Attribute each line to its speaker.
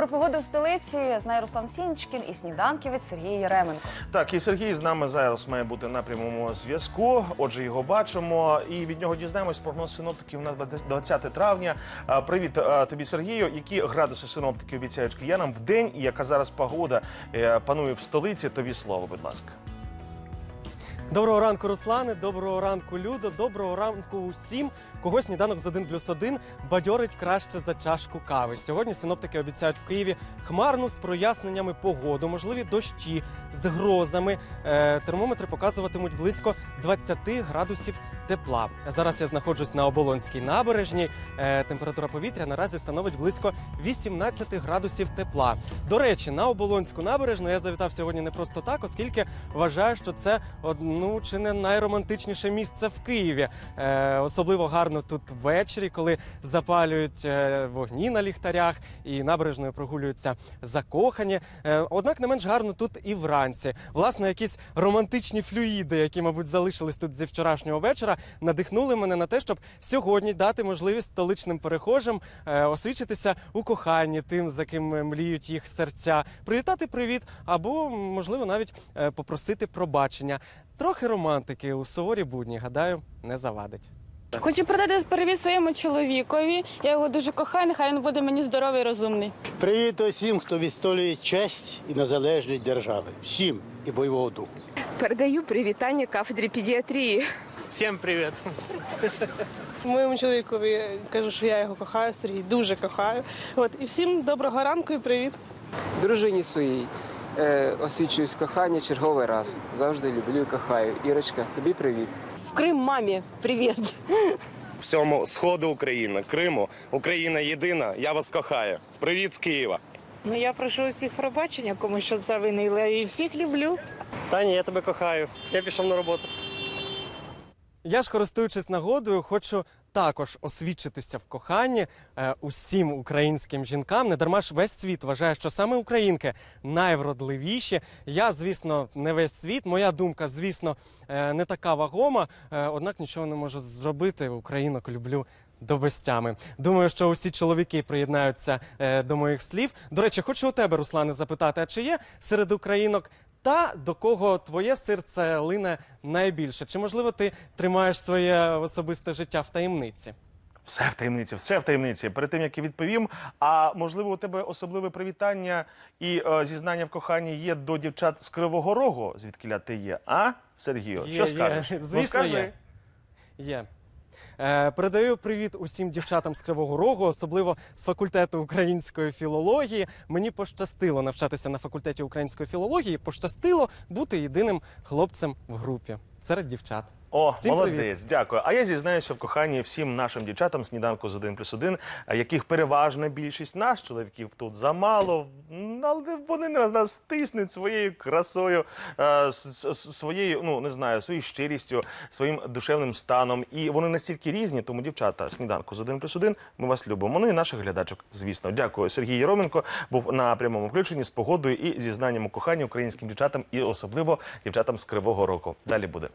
Speaker 1: про погоду в столиці знає Руслан Сінчкін і сніданки від Сергія Єременко.
Speaker 2: Так, і Сергій з нами зараз має бути на прямому зв'язку. Отже, його бачимо, і від нього дізнаємось прогноз синоптиків на 20 травня. Привіт тобі, Сергію. Які градуси синоптики обіцяють киянам в день, і яка зараз погода е, панує в столиці? Тобі слово, будь ласка.
Speaker 3: Доброго ранку, Руслане. Доброго ранку, Людо. Доброго ранку усім. Кого сніданок з 1 плюс 1 бадьорить краще за чашку кави. Сьогодні синоптики обіцяють в Києві хмарну з проясненнями погоду, можливі дощі з грозами. Е, термометри показуватимуть близько 20 градусів тепла. Зараз я знаходжусь на Оболонській набережній. Е, температура повітря наразі становить близько 18 градусів тепла. До речі, на Оболонську набережну я завітав сьогодні не просто так, оскільки вважаю, що це ну чи не найромантичніше місце в Києві. Е, особливо гарно тут ввечері, коли запалюють е, вогні на ліхтарях і набережною прогулюються закохані. Однак не менш гарно тут і вранці. Власне, якісь романтичні флюїди, які, мабуть, залишились тут зі вчорашнього вечора, надихнули мене на те, щоб сьогодні дати можливість столичним перехожим е, освічитися у коханні тим, за ким е, мліють їх серця, привітати привіт, або можливо навіть е, попросити пробачення. Трохи романтики у суворі будні, гадаю, не завадить.
Speaker 4: Хочу передати привіт своєму чоловікові. Я його дуже кохаю, нехай він буде мені здоровий і розумний.
Speaker 5: Привіт усім, хто відстоює честь і незалежність держави. Всім і бойового духу.
Speaker 6: Передаю привітання кафедрі педіатрії.
Speaker 7: Всім привіт.
Speaker 8: Моєму чоловікові кажу, що я його кохаю, Сергій дуже кохаю. От і всім доброго ранку і привіт.
Speaker 7: Дружині своїй е, освічуюсь кохання черговий раз. Завжди люблю і кохаю. Ірочка, тобі привіт.
Speaker 9: В Крим мамі привіт.
Speaker 10: всьому сходу України, Криму. Україна єдина. Я вас кохаю. Привіт з Києва.
Speaker 9: Ну я прошу усіх пробачення, кому що завинила, і всіх люблю.
Speaker 3: Таня, я тебе кохаю. Я пішов на роботу. Я ж, користуючись нагодою, хочу також освідчитися в коханні е, усім українським жінкам. Не дарма ж весь світ вважає, що саме українки найвродливіші. Я, звісно, не весь світ. Моя думка, звісно, е, не така вагома. Е, однак нічого не можу зробити. Українок люблю. До. Думаю, що усі чоловіки приєднаються е, до моїх слів. До речі, хочу у тебе, Руслане, запитати: а чи є серед українок та до кого твоє серце лине найбільше? Чи можливо ти тримаєш своє особисте життя в таємниці?
Speaker 2: Все в таємниці, все в таємниці. Перед тим як я відповім, а можливо, у тебе особливе привітання і е, зізнання в коханні є до дівчат з Кривого Рогу, звідки ти є? А Сергію,
Speaker 3: Є,
Speaker 2: що
Speaker 3: є.
Speaker 2: скажеш? Ну,
Speaker 3: Звісно,
Speaker 2: скажи.
Speaker 3: є. Є. Е, передаю привіт усім дівчатам з Кривого Рогу, особливо з факультету української філології. Мені пощастило навчатися на факультеті української філології. Пощастило бути єдиним хлопцем в групі серед дівчат.
Speaker 2: О,
Speaker 3: Всім
Speaker 2: молодець,
Speaker 3: привіт.
Speaker 2: дякую. А я зізнаюся в коханні всім нашим дівчатам сніданку з 1 плюс 1, яких переважна більшість нас, чоловіків, тут замало, але вони на нас стиснуть своєю красою, е, своєю, ну не знаю, своєю щирістю, своїм душевним станом. І вони настільки різні, тому дівчата сніданку з 1 плюс 1, ми вас любимо. Ну і наших глядачок, звісно. Дякую. Сергій Єроменко був на прямому включенні з погодою і зізнанням у коханні українським дівчатам, і особливо дівчатам з Кривого Року. Далі буде.